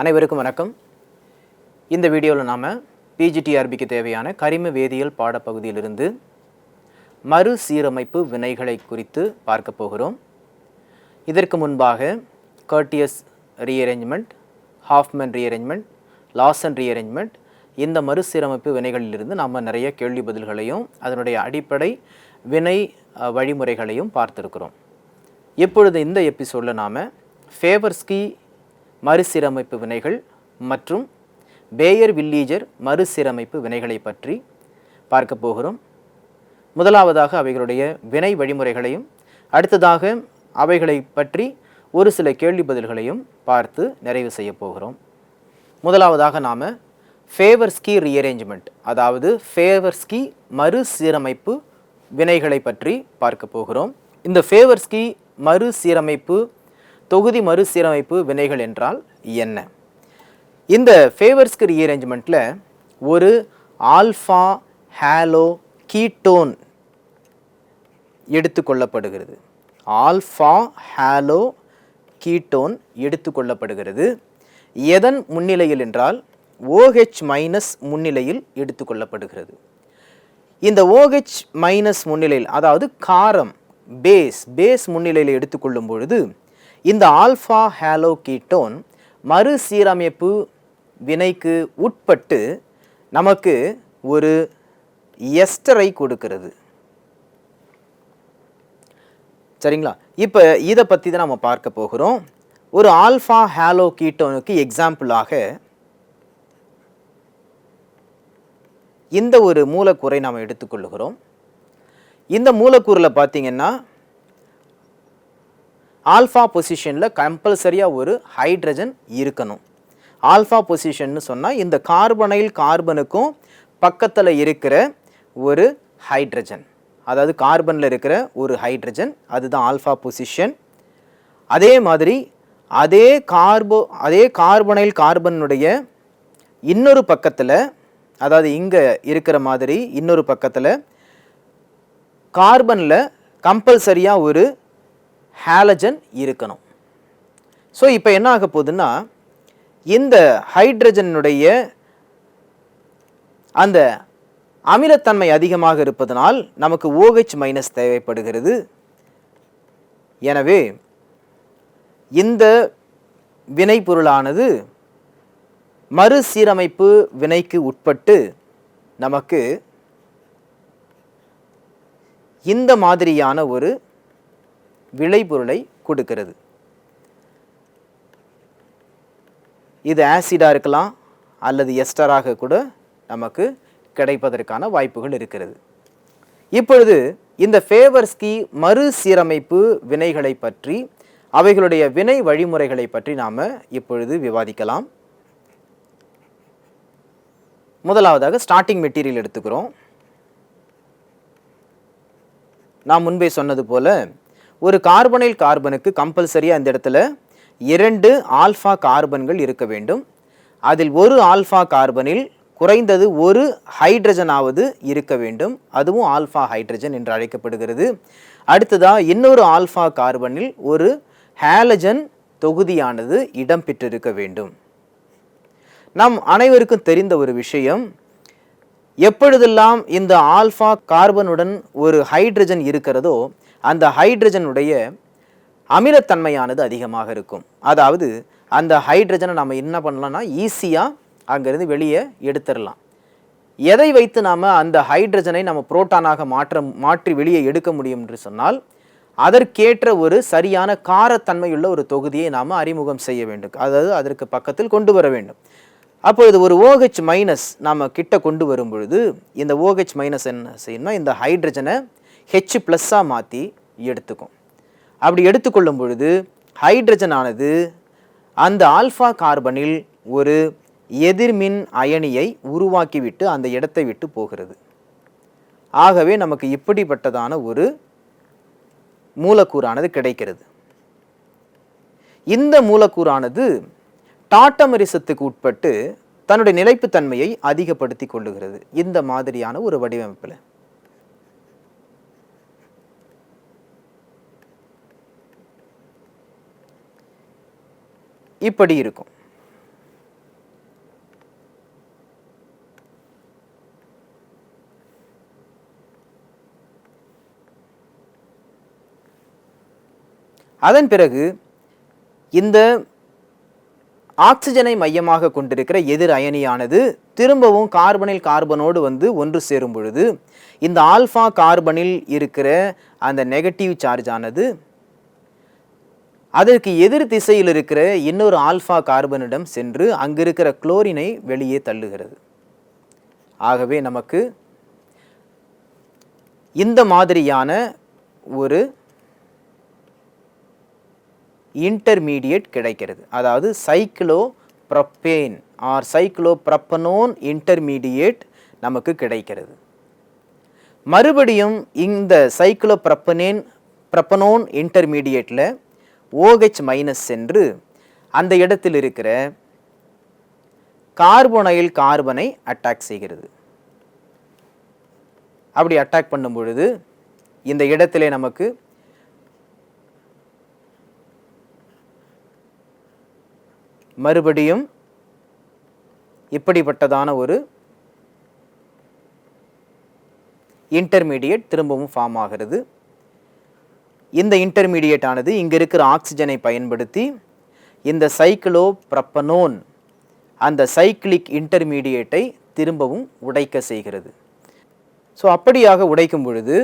அனைவருக்கும் வணக்கம். இந்த வீடியோவில் நாம் பிஜிடிஆர்பிக்கு தேவையான கரிம வேதியியல் பாடப்பகுதியிலிருந்து மறுசீரமைப்பு வினைகளை குறித்து பார்க்க போகிறோம். இதற்கு முன்பாக Curtius rearrangement Hofmann rearrangement Lossen rearrangement இந்த மறுசீரமைப்பு வினைகளிலிருந்து நாம் நிறைய கேள்வி பதில்களையும் அதனுடைய அடிப்படை வினை வழிமுறைகளையும் பார்த்துருக்கிறோம். இப்பொழுது இந்த எபிசோடில் நாம் ஃபேவர்ஸ்கி மறுசீரமைப்பு வினைகள் மற்றும் பேயர் வில்லீஜர் மறுசீரமைப்பு வினைகளை பற்றி பார்க்க போகிறோம். முதலாவதாக அவைகளுடைய வினை வழிமுறைகளையும் அடுத்ததாக அவைகளை பற்றி ஒரு சில கேள்வி பதில்களையும் பார்த்து நிறைவு செய்ய போகிறோம். முதலாவதாக நாம் ஃபேவர்ஸ்கி ரீஅரேஞ்ச்மெண்ட் அதாவது ஃபேவர்ஸ்கி மறுசீரமைப்பு வினைகளை பற்றி பார்க்க போகிறோம். இந்த ஃபேவர்ஸ்கி மறுசீரமைப்பு தொகுதி மறுசீரமைப்பு வினைகள் என்றால் என்ன? இந்த ஃபேவர்ஸ்க்கு ரீஅரேஞ்ச்மெண்ட்டில் ஒரு ஆல்ஃபா ஹேலோ கீட்டோன் எடுத்துக்கொள்ளப்படுகிறது. ஆல்ஃபா ஹேலோ கீட்டோன் எடுத்துக்கொள்ளப்படுகிறது. எதன் முன்னிலையில் என்றால் ஓஹெச் மைனஸ் முன்னிலையில் எடுத்துக்கொள்ளப்படுகிறது. இந்த ஓஹெச் மைனஸ் முன்னிலையில் அதாவது காரம் பேஸ் பேஸ் முன்னிலையில் எடுத்துக்கொள்ளும் பொழுது இந்த ஆல்ஃபா ஹேலோ கீட்டோன் மறுசீரமைப்பு வினைக்கு உட்பட்டு நமக்கு ஒரு எஸ்டரை கொடுக்கிறது. சரிங்களா? இப்போ இதை பற்றி தான் நம்ம பார்க்க போகிறோம். ஒரு ஆல்ஃபா ஹேலோ கீட்டோனுக்கு எக்ஸாம்பிளாக இந்த ஒரு மூலக்கூறை நாம் எடுத்துக்கொள்ளுகிறோம். இந்த மூலக்கூறில் பார்த்தீங்கன்னா ஆல்ஃபா பொசிஷனில் கம்பல்சரியாக ஒரு ஹைட்ரஜன் இருக்கணும். ஆல்ஃபா பொசிஷன்னு சொன்னால் இந்த கார்பனைல் கார்பனுக்கும் பக்கத்தில் இருக்கிற ஒரு ஹைட்ரஜன். அதாவது கார்பனில் இருக்கிற ஒரு ஹைட்ரஜன் அதுதான் ஆல்ஃபா பொசிஷன். அதே மாதிரி அதே கார்போ அதே கார்பனைல் கார்பனுடைய இன்னொரு பக்கத்தில் அதாவது இங்கே இருக்கிற மாதிரி இன்னொரு பக்கத்தில் கார்பனில் கம்பல்சரியாக ஒரு ஹேலஜன் இருக்கணும். ஸோ இப்போ என்ன ஆக போகுதுன்னா இந்த ஹைட்ரஜனுடைய அந்த அமிலத்தன்மை அதிகமாக இருப்பதனால் நமக்கு ஓஹெச் மைனஸ் தேவைப்படுகிறது. எனவே இந்த வினைப்பொருளானது மறுசீரமைப்பு வினைக்கு உட்பட்டு நமக்கு இந்த மாதிரியான ஒரு விளைபொருளை கொடுக்கிறது. இது ஆசிடாக இருக்கலாம் அல்லது எஸ்டராக கூட நமக்கு கிடைப்பதற்கான வாய்ப்புகள் இருக்கிறது. இப்பொழுது இந்த ஃபேவர்ஸ்கி மறுசீரமைப்பு வினைகளை பற்றி அவைகளுடைய வினை வழிமுறைகளை பற்றி நாம் இப்பொழுது விவாதிக்கலாம். முதலாவதாக ஸ்டார்டிங் மெட்டீரியல் எடுத்துக்கிறோம். நான் முன்பே சொன்னது போல ஒரு கார்பனைல் கார்பனுக்கு கம்பல்சரியாக அந்த இடத்துல இரண்டு ஆல்ஃபா கார்பன்கள் இருக்க வேண்டும். அதில் ஒரு ஆல்ஃபா கார்பனில் குறைந்தது ஒரு ஹைட்ரஜனாவது இருக்க வேண்டும். அதுவும் ஆல்ஃபா ஹைட்ரஜன் என்று அழைக்கப்படுகிறது. அடுத்ததாக இன்னொரு ஆல்ஃபா கார்பனில் ஒரு ஹேலஜன் தொகுதியானது இடம்பெற்றிருக்க வேண்டும். நம் அனைவருக்கும் தெரிந்த ஒரு விஷயம். எப்பொழுதெல்லாம் இந்த ஆல்ஃபா கார்பனுடன் ஒரு ஹைட்ரஜன் இருக்கிறதோ அந்த ஹைட்ரஜனுடைய அமிலத்தன்மையானது அதிகமாக இருக்கும். அதாவது அந்த ஹைட்ரஜனை நம்ம என்ன பண்ணலாம்னா ஈஸியாக அங்கேருந்து வெளியே எடுத்துடலாம் எதை வைத்து நாம் அந்த ஹைட்ரஜனை நம்ம புரோட்டானாக மாற்ற மாற்றி வெளியே எடுக்க முடியும் என்று சொன்னால் அதற்கேற்ற ஒரு சரியான காரத்தன்மையுள்ள ஒரு தொகுதியை நாம் அறிமுகம் செய்ய வேண்டும். அதாவது அதற்கு பக்கத்தில் கொண்டு வர வேண்டும். அப்பொழுது ஒரு ஓஹெச் மைனஸ் நாம் கிட்ட கொண்டு வரும் பொழுது இந்த ஓஹெச் மைனஸ் என்ன செய்யணும்னா இந்த ஹைட்ரஜனை ஹெச் ப்ளஸ்ஸாக மாற்றி எடுத்துக்கும். அப்படி எடுத்துக்கொள்ளும் பொழுது ஹைட்ரஜன் ஆனது அந்த ஆல்ஃபா கார்பனில் ஒரு எதிர்மின் அயனியை உருவாக்கிவிட்டு அந்த இடத்தை விட்டு போகிறது. ஆகவே நமக்கு இப்படிப்பட்டதான ஒரு மூலக்கூறானது கிடைக்கிறது. இந்த மூலக்கூறானது டாட்டமரிசத்துக்கு உட்பட்டு தன்னுடைய நிலைப்புத்தன்மையை அதிகப்படுத்தி கொள்ளுகிறது. இந்த மாதிரியான ஒரு வடிவமைப்பில். இப்படி இருக்கும். அதன் பிறகு இந்த ஆக்சிஜனை மையமாக கொண்டிருக்கிற எதிர் அயனியானது திரும்பவும் கார்பனில் கார்பனோடு வந்து ஒன்று சேரும் பொழுது இந்த ஆல்ஃபா கார்பனில் இருக்கிற அந்த நெகட்டிவ் சார்ஜ் ஆனது அதற்கு எதிர் திசையில் இருக்கிற இன்னொரு ஆல்ஃபா கார்பனிடம் சென்று அங்கு இருக்கிற குளோரினை வெளியே தள்ளுகிறது. ஆகவே நமக்கு இந்த மாதிரியான ஒரு இன்டர்மீடியேட் கிடைக்கிறது. அதாவது சைக்கிளோ ப்ரப்பேன் ஆர் சைக்கிளோ ப்ரப்பனோன் இன்டர்மீடியேட் நமக்கு கிடைக்கிறது. மறுபடியும் இந்த சைக்கிளோ ப்ரப்பனேன் ப்ரப்பனோன் இன்டர்மீடியேட்டில் ஓஹெச் மைனஸ் சென்று அந்த இடத்தில் இருக்கிற கார்போனைல் கார்பனை அட்டாக் செய்கிறது. அப்படி அட்டாக் பண்ணும் பொழுது இந்த இடத்திலே நமக்கு மறுபடியும் இப்படிப்பட்டதான ஒரு இன்டர்மீடியட் திரும்பவும் ஃபார்ம் ஆகிறது. இந்த இன்டர்மீடியேட் ஆனது இங்கே இருக்கிற ஆக்சிஜனை பயன்படுத்தி இந்த சைக்கிளோ ப்ரப்பனோன் அந்த சைக்கிளிக் இன்டர்மீடியேட்டை திரும்பவும் உடைக்க செய்கிறது. ஸோ அப்படியாக உடைக்கும் பொழுது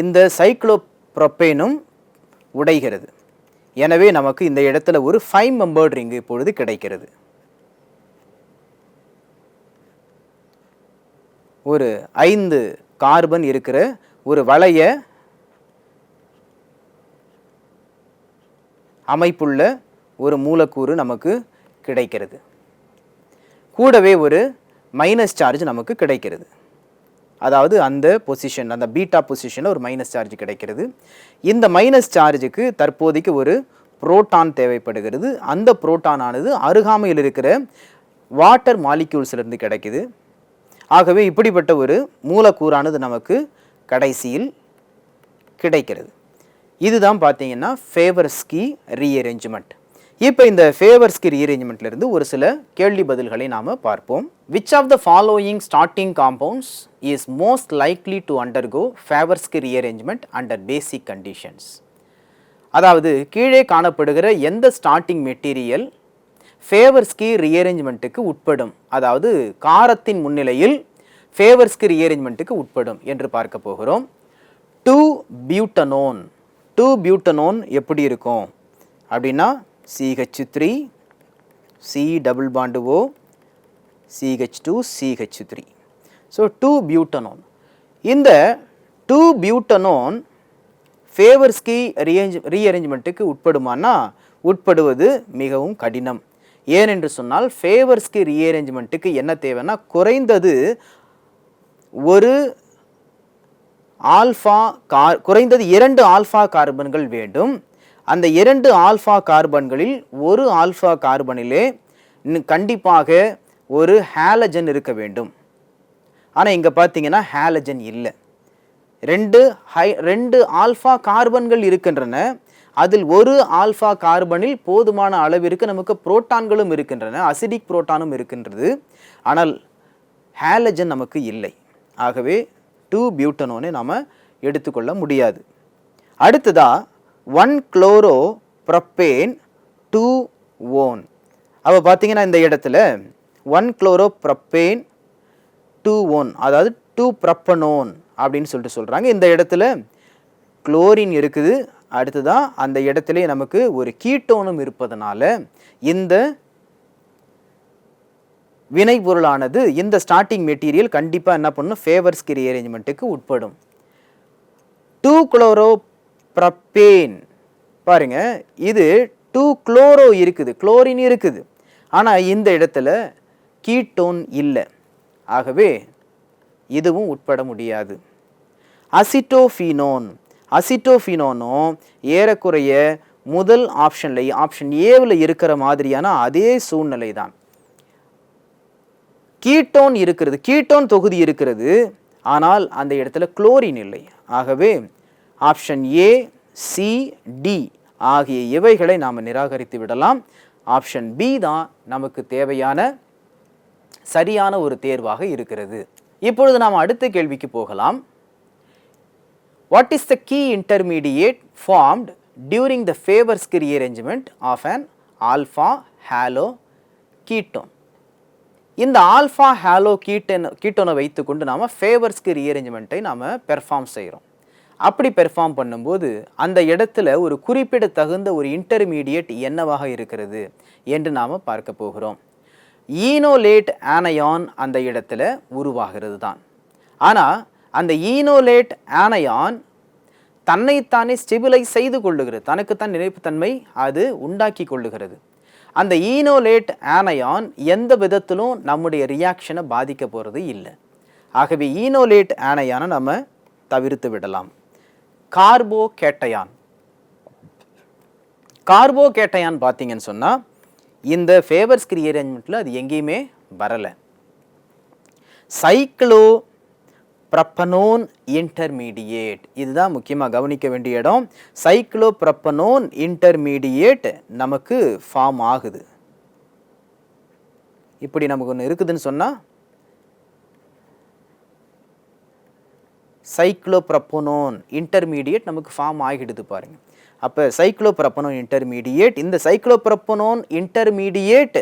இந்த சைக்ளோப்ரொப்பேனும் உடைகிறது. எனவே நமக்கு இந்த இடத்துல ஒரு ஃபைவ் மெம்பர்ட் ரிங் இப்பொழுது கிடைக்கிறது. ஒரு ஐந்து கார்பன் இருக்கிற ஒரு வளைய அமைப்புள்ள ஒரு மூலக்கூறு நமக்கு கிடைக்கிறது. கூடவே ஒரு மைனஸ் சார்ஜ் நமக்கு கிடைக்கிறது. அதாவது அந்த பொசிஷன் அந்த பீட்டா பொசிஷனில் ஒரு மைனஸ் சார்ஜ் கிடைக்கிறது. இந்த மைனஸ் சார்ஜுக்கு தற்போதைக்கு ஒரு புரோட்டான் தேவைப்படுகிறது. அந்த புரோட்டானானது அருகாமையில் இருக்கிற வாட்டர் மாலிக்யூல்ஸ்லேருந்து கிடைக்குது. ஆகவே இப்படிப்பட்ட ஒரு மூலக்கூறானது நமக்கு கடைசியில் கிடைக்கிறது. இதுதான் பார்த்தீங்கன்னா ஃபேவர்ஸ்கி ரீஅரேஞ்ச்மெண்ட் இப்போ இந்த ஃபேவர்ஸ்கி ரீஅரேஞ்ச்மெண்ட்லேருந்து ஒரு சில கேள்வி பதில்களை நாம் பார்ப்போம். Which of the following starting compounds is most likely to undergo Favorskii rearrangement under basic conditions அதாவது கீழே காணப்படுகிற எந்த ஸ்டார்டிங் மெட்டீரியல் ஃபேவர்ஸ்கி ரீஅரேஞ்ச்மெண்ட்டுக்கு உட்படும்? அதாவது காரத்தின் முன்னிலையில் ஃபேவர்ஸ்கி ரீஅரேஞ்ச்மெண்ட்டுக்கு உட்படும் என்று பார்க்க போகிறோம். டூ பியூட்டனோன் டூ பியூட்டனோன் எப்படி இருக்கும்? அப்படின்னா C H three C double bond O C H two C H three so two butanone இந்த டூ பியூட்டனோன் ஃபேவர்ஸ்கி ரீஅரேஞ்ச் ரீஅரேஞ்ச்மெண்ட்டுக்கு உட்படுமானா உட்படுவது மிகவும் கடினம். ஏனென்று சொன்னால் ஃபேவர்ஸ்கி ரீஅரேஞ்ச்மெண்ட்டுக்கு என்ன தேவைன்னா குறைந்தது ஒரு ஆல்ஃபா கார் குறைந்தது இரண்டு ஆல்ஃபா கார்பன்கள் வேண்டும். அந்த இரண்டு ஆல்ஃபா கார்பன்களில் ஒரு ஆல்ஃபா கார்பனிலே இன்னும் கண்டிப்பாக ஒரு ஹேலஜன் இருக்க வேண்டும். ஆனால் இங்கே பார்த்தீங்கன்னா ஹேலஜன் இல்லை. ரெண்டு ஹை ரெண்டு ஆல்ஃபா கார்பன்கள் இருக்கின்றன. அதில் ஒரு ஆல்ஃபா கார்பனில் போதுமான அளவிற்கு நமக்கு புரோட்டான்களும் இருக்கின்றன அசிடிக் புரோட்டானும் இருக்கின்றது. ஆனால் ஹேலஜன் நமக்கு இல்லை. ஆகவே டூ பியூட்டனோன்னு நாம் எடுத்துக்கொள்ள முடியாது. அடுத்ததா one chloro propane two one அப்போ பார்த்தீங்கன்னா இந்த இடத்துல one chloro propane two one அதாவது டூ ப்ரப்பனோன் அப்படின்னு சொல்லிட்டு சொல்கிறாங்க இந்த இடத்துல குளோரின் இருக்குது. அடுத்ததாக அந்த இடத்துல நமக்கு ஒரு கீட்டோனும் இருப்பதனால இந்த வினை பொருளானது இந்த ஸ்டார்டிங் மெட்டீரியல் கண்டிப்பாக என்ன பண்ணும்? ஃபேவர்ஸ்கி ரீஅரேஞ்ச்மெண்ட்டுக்கு உட்படும். டூ குளோரோ ப்ரப்பேன் பாருங்க இது டூ குளோரோ இருக்குது குளோரின் இருக்குது. ஆனால் இந்த இடத்துல கீட்டோன் இல்லை. ஆகவே இதுவும் உட்பட முடியாது. அசிட்டோஃபினோன் அசிட்டோஃபினோனும் ஏறக்குறைய முதல் ஆப்ஷன்ல ஆப்ஷன் ஏவில் இருக்கிற மாதிரியான அதே சூழ்நிலை தான் கீட்டோன் இருக்கிறது கீட்டோன் தொகுதி இருக்கிறது. ஆனால் அந்த இடத்துல குளோரின் இல்லை. ஆகவே ஆப்ஷன் ஏ சி டி ஆகிய இவைகளை நாம் நிராகரித்து விடலாம். ஆப்ஷன் பி தான் நமக்கு தேவையான சரியான ஒரு தேர்வாக இருக்கிறது. இப்பொழுது நாம் அடுத்த கேள்விக்கு போகலாம். What is the key intermediate formed during during the Faber's arrangement of an alpha halo ketone இந்த ஆல்ஃபா ஹாலோ கீட்டன் கீட்டோனை வைத்துக்கொண்டு நாம் ஃபேவர்ஸ்க்கு ரீஅரேஞ்ச்மெண்ட்டை நாம் பெர்ஃபார்ம் செய்கிறோம் அப்படி பெர்ஃபார்ம் பண்ணும்போது அந்த இடத்துல ஒரு குறிப்பிடத்தகுந்த ஒரு இன்டர்மீடியட் என்னவாக இருக்கிறது என்று நாம் பார்க்க போகிறோம். ஈனோலேட் ஆனயான் அந்த இடத்துல உருவாகிறது தான் ஆனால் அந்த ஈனோலேட் ஆனயான் தன்னைத்தானே ஸ்டெபிலைஸ் செய்து கொள்ளுகிறது. தனக்குத்தான் நினைப்புத்தன்மை அது உண்டாக்கி கொள்ளுகிறது. அந்த ஈனோலேட் ஆனயான் எந்த விதத்திலும் நம்முடைய ரியாக்ஷனை பாதிக்க போகிறது இல்லை. ஆகவே ஈனோலேட் ஆனயானை நம்ம தவிர்த்து விடலாம். கார்போ கேட்டயான் கார்போ கேட்டயான் பார்த்தீங்கன்னு சொன்னால் இந்த ஃபேவர்ஸ் ரீஅரேஞ்ச்மெண்ட்டில் அது எங்கேயுமே வரலை. சைக்கிளோ ப்ரப்பனோன் இன்டர்மீடியேட் இதுதான் முக்கியமாக கவனிக்க வேண்டிய இடம். சைக்ளோ ப்ரப்பனோன் இன்டர்மீடியேட் நமக்கு ஃபார்ம் ஆகுது. இப்படி நமக்கு ஒன்று இருக்குதுன்னு சொன்னால் சைக்ளோப்ரப்பனோன் இன்டர்மீடியேட் நமக்கு ஃபார்ம் ஆகிடுது பாருங்கள் அப்போ சைக்ளோப்ரப்பனோன் இன்டர்மீடியேட் இந்த சைக்ளோப்ரப்பனோன் இன்டர்மீடியேட்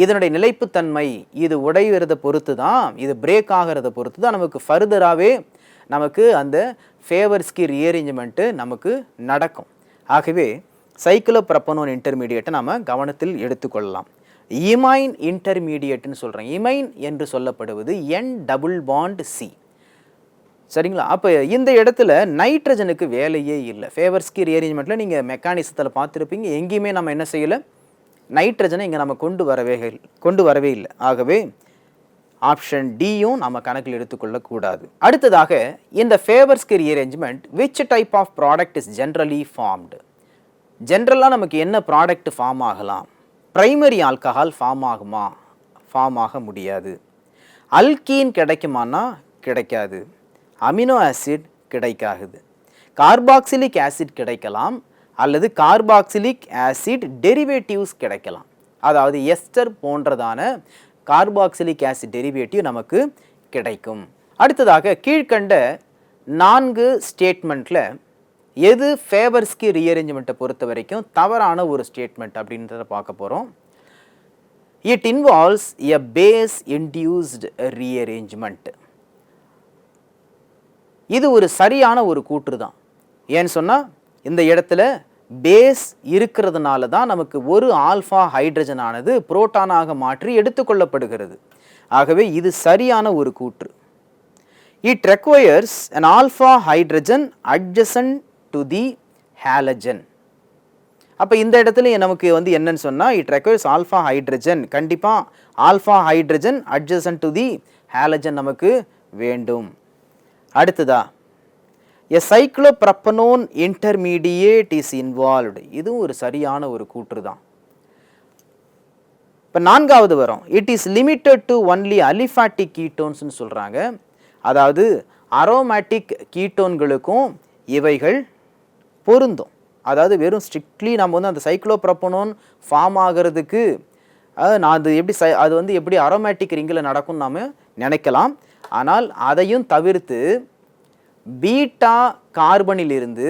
இதனுடைய நிலைப்புத்தன்மை இது உடைகிறத பொறுத்து தான் இது பிரேக் ஆகிறத பொறுத்து தான் நமக்கு ஃபர்தராகவே நமக்கு அந்த ஃபேவர்ஸ்கி ரீஅரேஞ்ச்மெண்ட்டு நமக்கு நடக்கும். ஆகவே சைக்ளோப்ரப்பனோன் இன்டர்மீடியேட்டை நம்ம கவனத்தில் எடுத்துக்கொள்ளலாம். இமைன் இன்டர்மீடியேட்னு சொல்கிறேன் இமைன் என்று சொல்லப்படுவது என் டபுள் பாண்ட் சி சரிங்களா? அப்போ இந்த இடத்துல நைட்ரஜனுக்கு வேலையே இல்லை. ஃபேவர்ஸ்கி ரீஅரேஞ்ச்மெண்ட்டில் நீங்கள் மெக்கானிசத்தில் பார்த்துருப்பீங்க. எங்கேயுமே நம்ம என்ன செய்யலை? நைட்ரஜனை இங்கே நம்ம கொண்டு வரவே கொண்டு வரவே இல்லை. ஆகவே ஆப்ஷன் டியும் நம்ம கணக்கில் எடுத்துக்கொள்ளக்கூடாது அடுத்ததாக இந்த Favorskii rearrangement which type of product is generally formed ஜென்ரலாக நமக்கு என்ன ப்ராடக்ட் ஃபார்ம் ஆகலாம்? ப்ரைமரி ஆல்கஹால் ஃபார்ம் ஆகுமா? ஃபார்ம் ஆக முடியாது. அல்கீன் கிடைக்குமானா? கிடைக்காது. அமினோ ஆசிட் கிடைக்காது. கார்பாக்சிலிக் ஆசிட் கிடைக்கலாம். அல்லது கார்பாக்சிலிக் ஆசிட் டெரிவேட்டிவ்ஸ் கிடைக்கலாம். அதாவது எஸ்டர் போன்றதான கார்பாக்சிலிக் ஆசிட் டெரிவேட்டிவ் நமக்கு கிடைக்கும். அடுத்ததாக கீழ்க்கண்ட நான்கு ஸ்டேட்மெண்ட்டில் எது ஃபேவர்ஸ்க்கு ரீஅரேஞ்ச்மெண்ட்டை பொறுத்த வரைக்கும் தவறான ஒரு ஸ்டேட்மெண்ட் அப்படின்றத பார்க்க போகிறோம் it involves a base induced rearrangement இது ஒரு சரியான ஒரு கூற்று தான். ஏன்னு சொன்னால் இந்த இடத்துல பேஸ் இருக்கிறதுனால தான் நமக்கு ஒரு ஆல்ஃபா ஹைட்ரஜன் ஆனது புரோட்டானாக மாற்றி எடுத்துக்கொள்ளப்படுகிறது. ஆகவே இது சரியான ஒரு கூற்று. It requires an alpha hydrogen adjacent to the halogen அப்போ இந்த இடத்துல நமக்கு வந்து என்னன்னு சொன்னால் இட் ரெக்வயர்ஸ் ஆல்ஃபா ஹைட்ரஜன் கண்டிப்பாக alpha hydrogen adjacent to the halogen நமக்கு வேண்டும். அடுத்ததா a cyclopropanone intermediate is involved இதுவும் ஒரு சரியான ஒரு கூற்று தான் இப்போ நான்காவது வரும். It is limited to only aliphatic கீட்டோன்ஸ்னு சொல்கிறாங்க அதாவது அரோமேட்டிக் கீட்டோன்களுக்கும் இவைகள் பொருந்தும். அதாவது வெறும் ஸ்ட்ரிக்ட்லி நம்ம வந்து அந்த சைக்ளோப்ரப்பனோன் ஃபார்ம் ஆகிறதுக்கு நான் அது எப்படி சை அது வந்து எப்படி அரோமேட்டிக் ரிங்கில் நடக்கும்னு நாம் நினைக்கலாம். ஆனால் அதையும் தவிர்த்து பீட்டா கார்பனிலிருந்து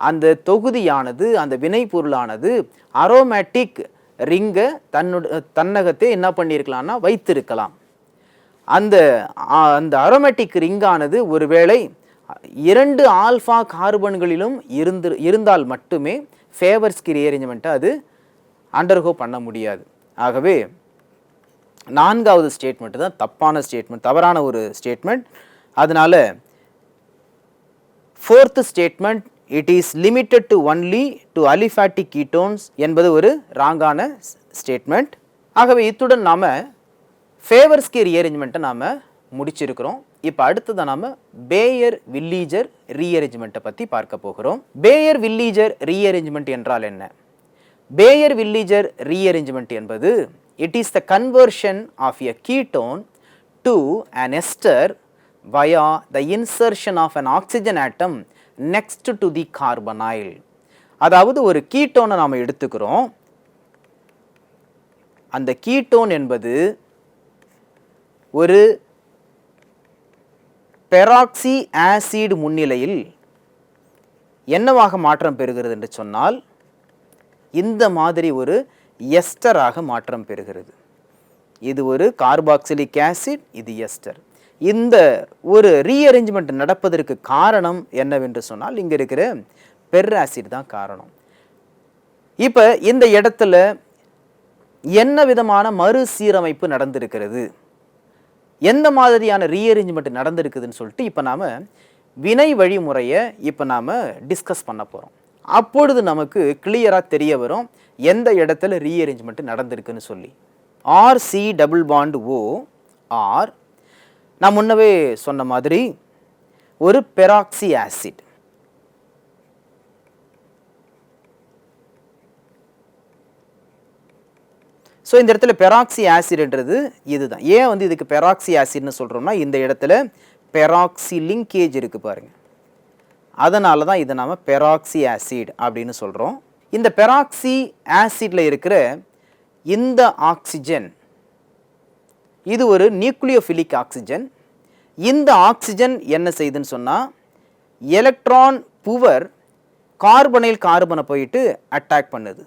அந்த தொகுதியானது அந்த வினைப்பொருளானது அரோமேட்டிக் ரிங்கை தன்னுடைய தன்னகத்தை என்ன பண்ணியிருக்கலாம்னா வைத்திருக்கலாம். அந்த அந்த அரோமேட்டிக் ரிங்கானது ஒருவேளை இரண்டு ஆல்ஃபா கார்பன்களிலும் இருந்து இருந்தால் மட்டுமே ஃபேவர்ஸ்கி ரீஅரேஞ்ச்மெண்ட்டை அது அண்டர்கோ பண்ண முடியாது. ஆகவே நான்காவது ஸ்டேட்மெண்ட்டு தான் தப்பான ஸ்டேட்மெண்ட் தவறான ஒரு ஸ்டேட்மெண்ட். அதனால fourth statement it is limited to only to aliphatic ketones என்பது ஒரு ராங்கான ஸ்டேட்மெண்ட் ஆகவே இத்துடன் நாம் ஃபேவர்ஸ்கி ரீஅரேஞ்ச்மெண்ட்டை நாம் முடிச்சிருக்கிறோம். இப்போ அடுத்ததை நாம் பேயர் வில்லீஜர் ரீஅரேஞ்ச்மெண்ட்டை பற்றி பார்க்க போகிறோம். பேயர் வில்லீஜர் ரீஅரேஞ்ச்மெண்ட் என்றால் என்ன? பேயர் வில்லீஜர் ரீஅரேஞ்ச்மெண்ட் என்பது it is the conversion of a ketone to an ester via the insertion of an oxygen atom next to the carbonyl. அதாவது ஒரு கீட்டோனை நாம் எடுத்துக்கிறோம். அந்த கீட்டோன் என்பது ஒரு பெராக்சி ஆசிட் முன்னிலையில் என்னவாக மாற்றம் பெறுகிறது என்று சொன்னால் இந்த மாதிரி ஒரு எஸ்டராக மாற்றம் பெறுகிறது. இது ஒரு கார்பாக்சிலிக் ஆசிட் இது எஸ்டர் இந்த ஒரு ரீஅரேஞ்ச்மெண்ட் நடப்பதற்கு காரணம் என்னவென்று சொன்னால் இங்கே இருக்கிற பெர்ராசிட் தான் காரணம். இப்போ இந்த இடத்துல என்ன விதமான மறுசீரமைப்பு நடந்திருக்கிறது? எந்த மாதிரியான ரீஅரேஞ்ச்மெண்ட் நடந்திருக்குதுன்னு சொல்லிட்டு இப்போ நாம் வினை வழிமுறையை இப்போ நாம் டிஸ்கஸ் பண்ண போகிறோம் அப்பொழுது நமக்கு கிளியராக தெரிய வரும் எந்த இடத்துல ரீஅரேஞ்ச்மெண்ட் நடந்திருக்குன்னு சொல்லி. R C double bond O R நான் முன்னவே சொன்ன மாதிரி ஒரு பெராக்சி ஆசிட். ஸோ இந்த இடத்துல பெராக்சி ஆசிட்ன்றது இதுதான். ஏன் வந்து இதுக்கு பெராக்சி ஆசிட்னு சொல்கிறோம்னா இந்த இடத்துல பெராக்சி லிங்கேஜ் இருக்குது பாருங்க. அதனால தான் இதை நாம் பெராக்சி ஆசிட் அப்படின்னு சொல்கிறோம் இந்த பெராக்சி ஆசிடில் இருக்கிற இந்த ஆக்சிஜன் இது ஒரு நியூக்ளியோஃபிலிக் ஆக்சிஜன். இந்த ஆக்சிஜன் என்ன செய்யுதுன்னு சொன்னால் எலக்ட்ரான் புவர் கார்பனைல் கார்பனை போயிட்டு அட்டாக் பண்ணுது.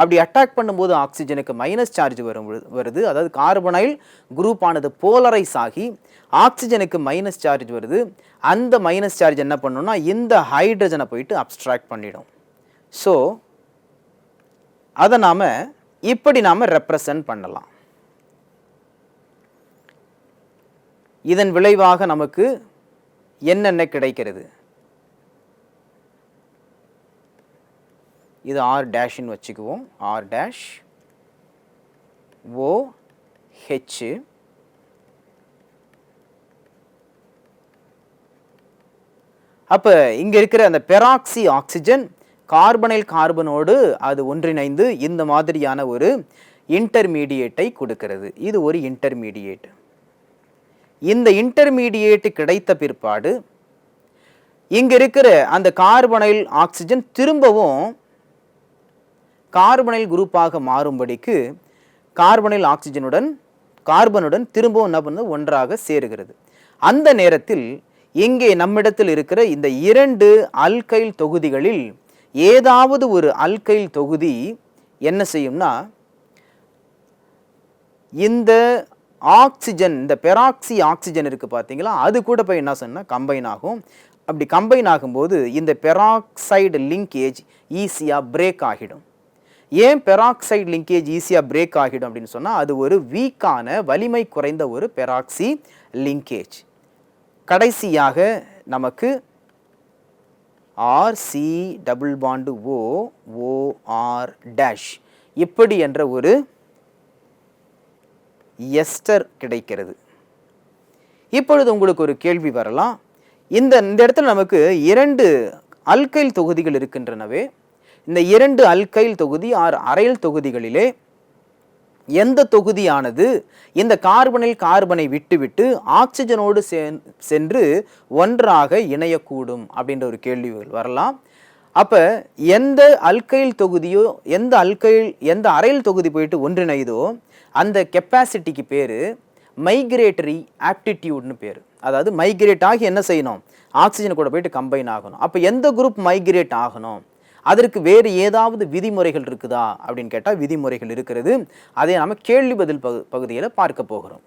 அப்படி அட்டாக் பண்ணும்போது ஆக்சிஜனுக்கு மைனஸ் சார்ஜ் வரும் வருது. அதாவது கார்பனைல் குரூப் ஆனது போலரைஸ் ஆகி ஆக்சிஜனுக்கு மைனஸ் சார்ஜ் வருது. அந்த மைனஸ் சார்ஜ் என்ன பண்ணுன்னா இந்த ஹைட்ரஜனை போயிட்டு அப்ஸ்ட்ராக்ட் பண்ணிடும். ஸோ அதை நாம் இப்படி நாம் ரெப்ரசன்ட் பண்ணலாம். இதன் விளைவாக நமக்கு என்னென்ன கிடைக்கிறது? இது ஆர் டேஷ்னு வச்சுக்குவோம். ஆர் டேஷ் ஓ ஹெச்சு அப்போ இங்கே இருக்கிற அந்த பெராக்சி ஆக்சிஜன் கார்பனைல் கார்பனோடு அது ஒன்றிணைந்து இந்த மாதிரியான ஒரு இன்டர்மீடியேட்டை கொடுக்கிறது. இது ஒரு இன்டர்மீடியேட் இந்த இன்டர்மீடியேட் கிடைத்த பிற்பாடு இங்கே இருக்கிற அந்த கார்பனைல் ஆக்சிஜன் திரும்பவும் கார்பனைல் குரூப்பாக மாறும்படிக்கு கார்பனைல் ஆக்சிஜனுடன் கார்பனுடன் திரும்பவும் என்ன பண்ணுது? ஒன்றாக சேருகிறது. அந்த நேரத்தில் இங்கே நம்மிடத்தில் இருக்கிற இந்த இரண்டு அல்கைல் தொகுதிகளில் ஏதாவது ஒரு அல்கைல் தொகுதி என்ன செய்யும்னா இந்த ஆக்சிஜன் இந்த பெராக்சி ஆக்சிஜன் இருக்குது பார்த்தீங்களா? அது கூட போய் என்ன சொன்னால் கம்பைன் ஆகும். அப்படி கம்பைன் ஆகும்போது இந்த பெராக்சைடு லிங்கேஜ் ஈஸியாக பிரேக் ஆகிடும். ஏன் பெராக்சைடு லிங்கேஜ் ஈஸியாக பிரேக் ஆகிடும் அப்படின்னு சொன்னால் அது ஒரு வீக்கான வலிமை குறைந்த ஒரு பெராக்சி லிங்கேஜ் கடைசியாக நமக்கு RC double bond O OR dash இப்படி என்ற ஒரு எஸ்டர் கிடைக்கிறது. இப்பொழுது உங்களுக்கு ஒரு கேள்வி வரலாம். இந்த இந்த இடத்துல நமக்கு இரண்டு அல்கைல் தொகுதிகள் இருக்கின்றனவே. இந்த இரண்டு அல்கைல் தொகுதி ஆர் அரையல் தொகுதிகளிலே எந்த தொகுதியானது? இந்த கார்பனில் கார்பனை விட்டுவிட்டு ஆக்சிஜனோடு சென்று ஒன்றாக இணையக்கூடும் அப்படின்ற ஒரு கேள்விகள் வரலாம். அப்போ எந்த அல்கைல் தொகுதியோ எந்த அல்கைல் எந்த அரையல் தொகுதி போயிட்டு ஒன்றிணையுதோ அந்த கெப்பாசிட்டிக்கு பேர் மைக்ரேட்டரி ஆப்டிடியூட்னு பேர். அதாவது மைக்ரேட் ஆகி என்ன செய்யணும்? ஆக்சிஜன் கூட போயிட்டு கம்பைன் ஆகணும். அப்போ எந்த குரூப் மைக்ரேட் ஆகணும்? அதற்கு வேறு ஏதாவது விதிமுறைகள் இருக்குதா? அப்படின்னு கேட்டால் விதிமுறைகள் இருக்கிறது. அதை நாம் கேள்வி பதில் பகு பகுதியில் பார்க்க போகிறோம்.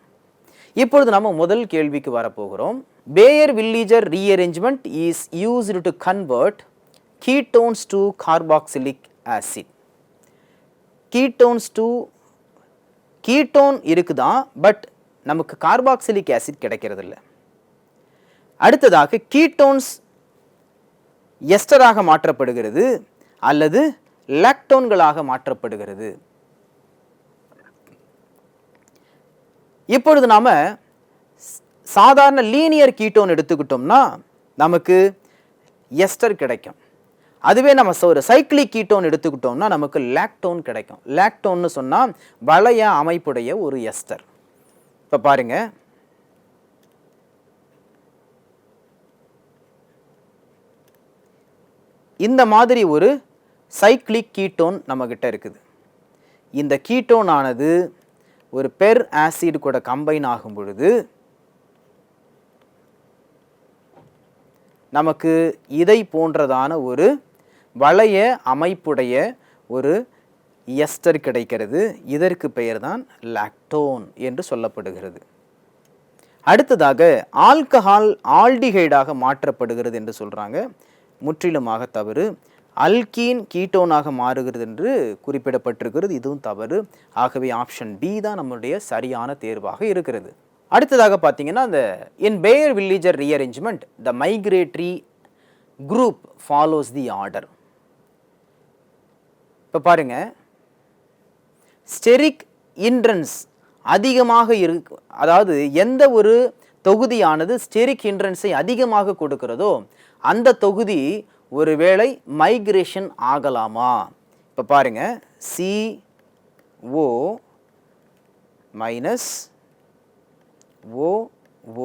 இப்பொழுது நம்ம முதல் கேள்விக்கு வரப்போகிறோம். Baeyer Villiger rearrangement is used to convert ketones to carboxylic acid ketones to ketone இருக்குதான் பட் நமக்கு கார்பாக்சிலிக் ஆசிட் கிடைக்கிறது இல்லை அடுத்ததாக கீட்டோன்ஸ் எஸ்டராக மாற்றப்படுகிறது அல்லது லாக்டோன்களாக மாற்றப்படுகிறது. இப்பொழுது நாம் சாதாரண லீனியர் கீட்டோன் எடுத்துக்கிட்டோம்னா நமக்கு எஸ்டர் கிடைக்கும். அதுவே நம்ம ச- ஒரு சைக்கிளிக் கீட்டோன் எடுத்துக்கிட்டோம்னா நமக்கு லாக்டோன் கிடைக்கும். லாக்டோன்னு சொன்னால் வளைய அமைப்புடைய ஒரு எஸ்டர் இப்போ பாருங்க. இந்த மாதிரி ஒரு சைக்ளிக் கீட்டோன் நம்மக்கிட்ட இருக்குது. இந்த கீட்டோன் ஆனது ஒரு பெர் ஆசிட் கூட கம்பைன் ஆகும் பொழுது நமக்கு இதை போன்றதான ஒரு வளைய அமைப்புடைய ஒரு எஸ்டர் கிடைக்கிறது. இதற்கு பெயர் தான் லாக்டோன் என்று சொல்லப்படுகிறது. அடுத்ததாக ஆல்கஹால் ஆல்டிகைடாக மாற்றப்படுகிறது என்று சொல்கிறாங்க முற்றிலுமாக தவறு. அல்கீன் கீட்டோனாக மாறுகிறது என்று குறிப்பிடப்பட்டிருக்கிறது. இதுவும் தவறு. ஆகவே ஆப்ஷன் பி தான் நம்முடைய சரியான தேர்வாக இருக்கிறது. அடுத்ததாக பார்த்தீங்கன்னா அந்த in Baeyer Villiger rearrangement the migratory group follows the order இப்போ பாருங்க. ஸ்டெரிக் இன்ட்ரன்ஸ் அதிகமாக இருக்கு அதாவது எந்த ஒரு தொகுதியானது ஸ்டெரிக் இன்ட்ரன்ஸை அதிகமாக கொடுக்கிறதோ அந்த தொகுதி ஒருவேளை மைக்ரேஷன் ஆகலாமா? இப்போ பாருங்க. C O minus O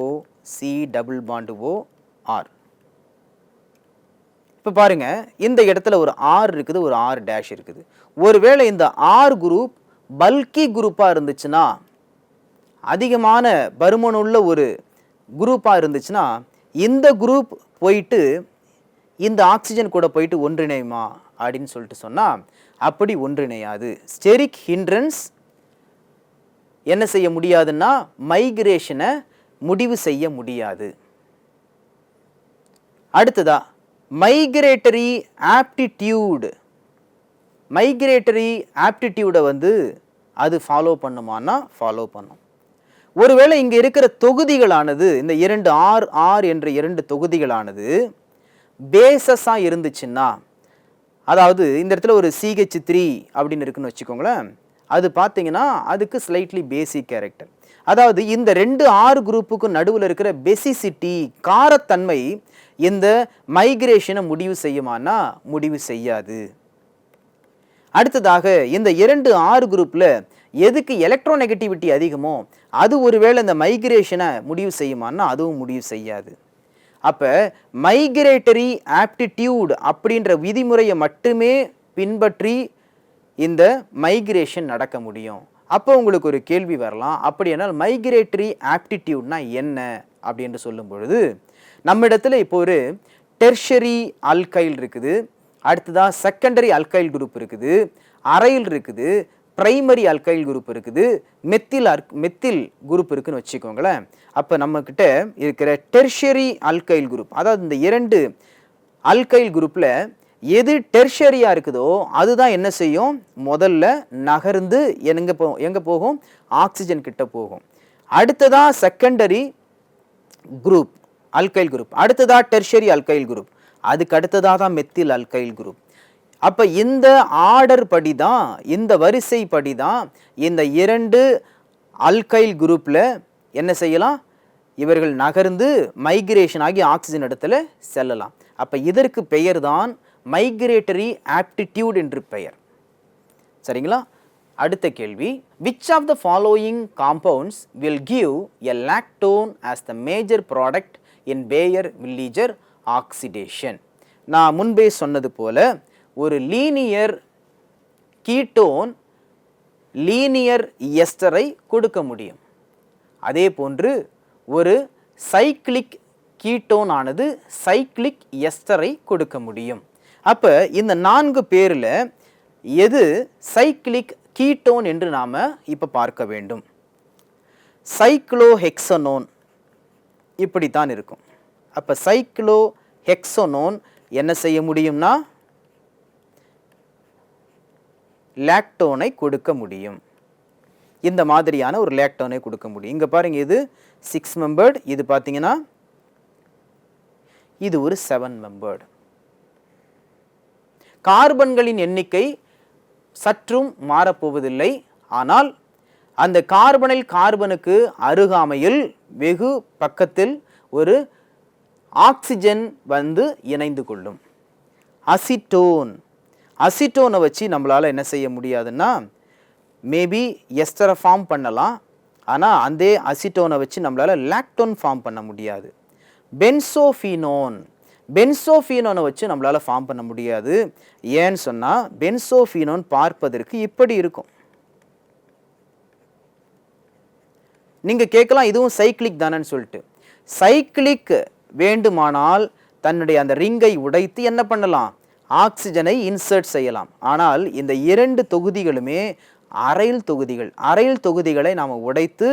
O C double bond O R இப்போ பாருங்க இந்த இடத்துல ஒரு ஆர் இருக்குது ஒரு ஆர் டேஷ் இருக்குது. ஒருவேளை இந்த ஆர் குரூப் பல்கி குரூப்பாக இருந்துச்சுன்னா அதிகமான பருமனுள்ள ஒரு குரூப்பாக இருந்துச்சுன்னா இந்த குரூப் போயிட்டு இந்த ஆக்சிஜன் கூட போயிட்டு ஒன்றிணையுமா அப்படின்னு சொல்லிட்டு சொன்னால் அப்படி ஒன்றிணையாது. ஸ்டெரிக் ஹிண்ட்ரன்ஸ் என்ன செய்ய முடியாதுன்னா மைக்ரேஷனை முடிவு செய்ய முடியாது. அடுத்ததா மைக்ரேட்டரி ஆப்டிடியூடு மைக்ரேட்டரி ஆப்டிடியூடை வந்து அது ஃபாலோ பண்ணுமானா ஃபாலோ பண்ணும். ஒருவேளை இங்கே இருக்கிற தொகுதிகளானது இந்த இரண்டு ஆர் ஆர் என்ற இரண்டு தொகுதிகளானது பேசஸாக இருந்துச்சுன்னா அதாவது இந்த இடத்துல ஒரு சிஹெச் த்ரீ அப்படின்னு இருக்குன்னு வச்சுக்கோங்களேன் அது பார்த்தீங்கன்னா அதுக்கு ஸ்லைட்லி பேசிக் கேரக்டர் அதாவது இந்த ரெண்டு ஆறு குரூப்புக்கும் நடுவில் இருக்கிற பெசிசிட்டி காரத்தன்மை இந்த மைக்ரேஷனை முடிவு செய்யுமானா முடிவு செய்யாது. அடுத்ததாக இந்த இரண்டு ஆறு குரூப்பில் எதுக்கு எலக்ட்ரோநெகட்டிவிட்டி அதிகமோ அது ஒருவேளை இந்த மைக்ரேஷனை முடிவு செய்யுமான்னா அதுவும் முடிவு செய்யாது. அப்போ மைக்ரேட்டரி ஆப்டிடியூட் அப்படின்ற விதிமுறையை மட்டுமே பின்பற்றி இந்த மைக்ரேஷன் நடக்க முடியும். அப்போ உங்களுக்கு ஒரு கேள்வி வரலாம். அப்படி என்னால் மைக்ரேட்டரி ஆப்டிடியூட்னா என்ன? அப்படின்னு சொல்லும் பொழுது நம்மிடத்தில் இப்போ ஒரு டெர்ஷரி அல்கைல் இருக்குது. அடுத்ததாக செகண்டரி அல்கைல் குரூப் இருக்குது. அரைல் இருக்குது. பிரைமரி அல்கைல் குரூப் இருக்குது. மெத்தில் அர்க் மெத்தில் குரூப் இருக்குதுன்னு வச்சுக்கோங்களேன். அப்போ நம்மக்கிட்ட இருக்கிற டெர்ஷரி அல்கைல் குரூப் அதாவது இந்த இரண்டு அல்கைல் குரூப்பில் எது டெர்ஷரியாக இருக்குதோ அதுதான் என்ன செய்யும்? முதல்ல நகர்ந்து எங்கே போ எங்கே போகும்? ஆக்சிஜன் கிட்ட போகும். அடுத்ததாக செகண்டரி குரூப் அல்கைல் குரூப் அடுத்ததாக டெர்ஷரி அல்கைல் குரூப் அதுக்கு அடுத்ததாக தான் மெத்தில் அல்கைல் குரூப் அப்போ இந்த ஆர்டர் படி தான் இந்த வரிசை படி தான் இந்த இரண்டு அல்கைல் குரூப்பில் என்ன செய்யலாம்? இவர்கள் நகர்ந்து மைக்ரேஷன் ஆகி ஆக்சிஜன் இடத்துல செல்லலாம். அப்போ இதற்கு பெயர் தான் மைக்ரேட்டரி ஆப்டிடியூட் என்று பெயர். சரிங்களா? அடுத்த கேள்வி. Which of the following compounds will give a lactone as the major product in Baeyer Villiger oxidation நான் முன்பே சொன்னது போல ஒரு லீனியர் கீட்டோன் லீனியர் எஸ்டரை கொடுக்க முடியும். அதே போன்று ஒரு சைக்ளிக் கீட்டோன் ஆனது சைக்ளிக் எஸ்டரை கொடுக்க முடியும். அப்போ இந்த நான்கு பேரில் எது சைக்ளிக் கீட்டோன் என்று நாம் இப்போ பார்க்க வேண்டும். சைக்ளோஹெக்சனோன் இப்படித்தான் இருக்கும். அப்போ சைக்கிளோ ஹெக்ஸோனோன் என்ன செய்ய முடியும்னா லாக்டோனை கொடுக்க முடியும். இந்த மாதிரியான ஒரு லேக்டோனை கொடுக்க முடியும். இங்கே பாருங்க இது சிக்ஸ் மெம்பர்டு இது பார்த்தீங்கன்னா இது ஒரு செவன் மெம்பர்டு கார்பன்களின் எண்ணிக்கை சற்றும் மாறப்போவதில்லை. ஆனால் அந்த கார்பனில் கார்பனுக்கு அருகாமையில் வெகு பக்கத்தில் ஒரு ஆக்சிஜன் வந்து இணைந்து கொள்ளும். அசிட்டோன். அசிட்டோனை வச்சு நம்மளால் என்ன செய்ய முடியாதுன்னா மேபி எஸ்டரை ஃபார்ம் பண்ணலாம். ஆனால் அந்த அசிட்டோனை வச்சு நம்மளால் லாக்டோன் ஃபார்ம் பண்ண முடியாது. பென்சோஃபினோன் பென்சோஃபினோனை வச்சு நம்மளால் ஃபார்ம் பண்ண முடியாது. ஏன்னு சொன்னால் பென்சோஃபினோன் பார்ப்பதற்கு இப்படி இருக்கும். நீங்கள் கேட்கலாம் இதுவும் சைக்கிளிக் தானேன்னு சொல்லிட்டு. சைக்கிளிக் வேண்டுமானால் தன்னுடைய அந்த ரிங்கை உடைத்து என்ன பண்ணலாம்? ஆக்சிஜனை இன்சர்ட் செய்யலாம். ஆனால் இந்த இரண்டு தொகுதிகளுமே அரைல் தொகுதிகள். அரைல் தொகுதிகளை நாம் உடைத்து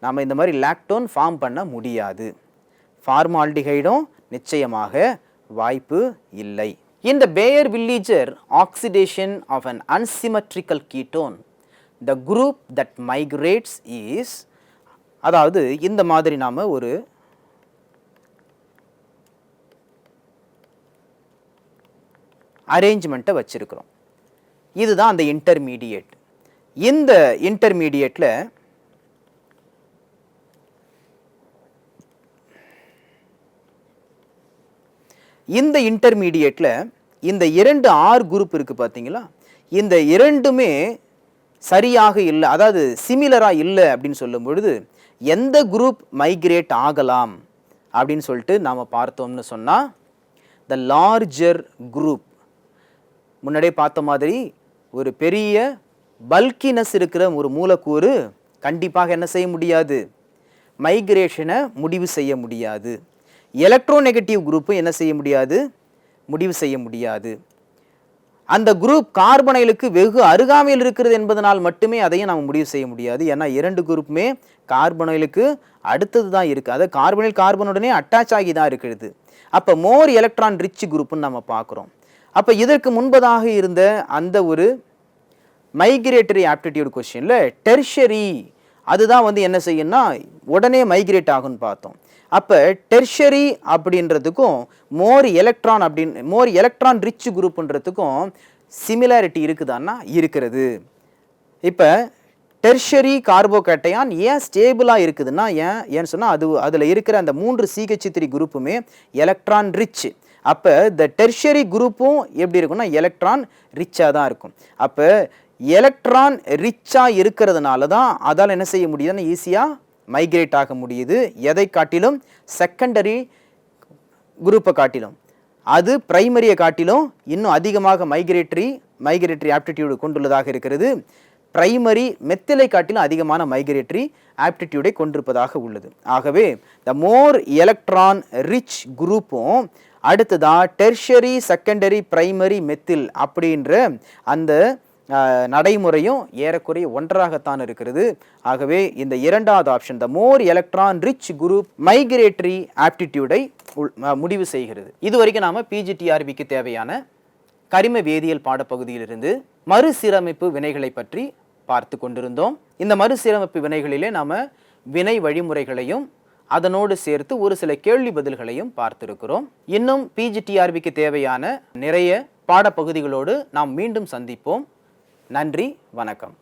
நாம் இந்த மாதிரி லாக்டோன் ஃபார்ம் பண்ண முடியாது. ஃபார்மால்டிஹைடும் நிச்சயமாக வாய்ப்பு இல்லை. இந்த Baeyer Villiger oxidation of an unsymmetrical ketone the group that migrates is அதாவது இந்த மாதிரி நாம் ஒரு அரேஞ்ச்மெண்ட்டை வச்சிருக்கிறோம். இதுதான் அந்த இன்டர்மீடியேட் இந்த இன்டர்மீடியேட்டில் இந்த இன்டர்மீடியேட்டில் இந்த இரண்டு ஆர் குரூப் இருக்குது பார்த்தீங்களா? இந்த இரண்டுமே சரியாக இல்லை அதாவது சிமிலராக இல்லை அப்படின்னு சொல்லும் பொழுது எந்த குரூப் மைக்ரேட் ஆகலாம் அப்படின்னு சொல்லிட்டு நாம் பார்த்தோம்னு சொன்னால் த லார்ஜர் குரூப் முன்னாடியே பார்த்த மாதிரி ஒரு பெரிய பல்கினஸ் இருக்கிற ஒரு மூலக்கூறு கண்டிப்பாக என்ன செய்ய முடியாது? மைக்ரேஷனை முடிவு செய்ய முடியாது. எலக்ட்ரோநெகட்டிவ் குரூப்பும் என்ன செய்ய முடியாது? முடிவு செய்ய முடியாது. அந்த குரூப் கார்பனைலுக்கு வெகு அருகாமையில் இருக்கிறது என்பதனால் மட்டுமே அதையும் நாம் முடிவு செய்ய முடியாது. ஏன்னா இரண்டு குரூப்புமே கார்பனைலுக்கு அடுத்தது தான் இருக்குது அதை கார்பனைல் கார்பனுடனே அட்டாச் ஆகி தான் இருக்கிறது. அப்போ மோர் எலக்ட்ரான் ரிச் குரூப்புன்னு நம்ம பார்க்குறோம். அப்போ இதற்கு முன்பதாக இருந்த அந்த ஒரு மைக்ரேட்டரி ஆப்டிடியூட் கொஸ்டினில் டெர்ஷரி அதுதான் வந்து என்ன செய்யும்னா உடனே மைக்ரேட் ஆகும்னு பார்த்தோம். அப்போ டெர்ஷரி அப்படின்றதுக்கும் மோர் எலக்ட்ரான் அப்படின்னு மோர் எலக்ட்ரான் ரிச் குரூப்புன்றதுக்கும் சிமிலாரிட்டி இருக்குதான்னா இருக்கிறது. இப்போ டெர்ஷரி கார்போகேட்டையான் ஏன் ஸ்டேபிளாக இருக்குதுன்னா ஏன் ஏன்னு சொன்னால் அது அதில் இருக்கிற அந்த மூன்று சிஹெச் த்ரீ குரூப்புமே எலக்ட்ரான் ரிச் அப்போ இந்த டெர்ஷரி குரூப்பும் எப்படி இருக்கும்னா எலக்ட்ரான் ரிச்சாக தான் இருக்கும். அப்போ எலக்ட்ரான் ரிச்சாக இருக்கிறதுனால தான் அதால் என்ன செய்ய முடியுதுன்னு ஈஸியாக மைக்ரேட் ஆக முடியுது. எதை காட்டிலும்? செகண்டரி குரூப்பை காட்டிலும். அது பிரைமரியை காட்டிலும் இன்னும் அதிகமாக மைக்ரேட்டரி மைக்ரேட்டரி ஆப்டிடியூடு கொண்டுள்ளதாக இருக்கிறது. பிரைமரி மெத்திலை காட்டிலும் அதிகமான மைக்ரேட்டரி ஆப்டிடியூடை கொண்டிருப்பதாக உள்ளது. ஆகவே த மோர் எலக்ட்ரான் ரிச் குரூப்பும் அடுத்ததாக டெர்ஷரி செகண்டரி பிரைமரி மெத்தில் அப்படின்ற அந்த நடைமுறையும் ஏறக்குறைய ஒன்றாகத்தான் இருக்கிறது. ஆகவே இந்த இரண்டாவது option the more electron rich group migratory ஆப்டிடியூடை முடிவு செய்கிறது. இது வரைக்கும் நாம் பிஜிடிஆர்பிக்கு தேவையான கரிம வேதியியல் பாடப்பகுதியிலிருந்து மறுசீரமைப்பு வினைகளை பற்றி பார்த்து கொண்டிருந்தோம். இந்த மறுசீரமைப்பு வினைகளிலே நாம் வினை வழிமுறைகளையும் அதனோடு சேர்த்து ஒரு சில கேள்வி பதில்களையும் பார்த்திருக்கிறோம். இன்னும் பிஜிடிஆர்பிக்கு தேவையான நிறைய பாடப்பகுதிகளோடு நாம் மீண்டும் சந்திப்போம். நன்றி வணக்கம்.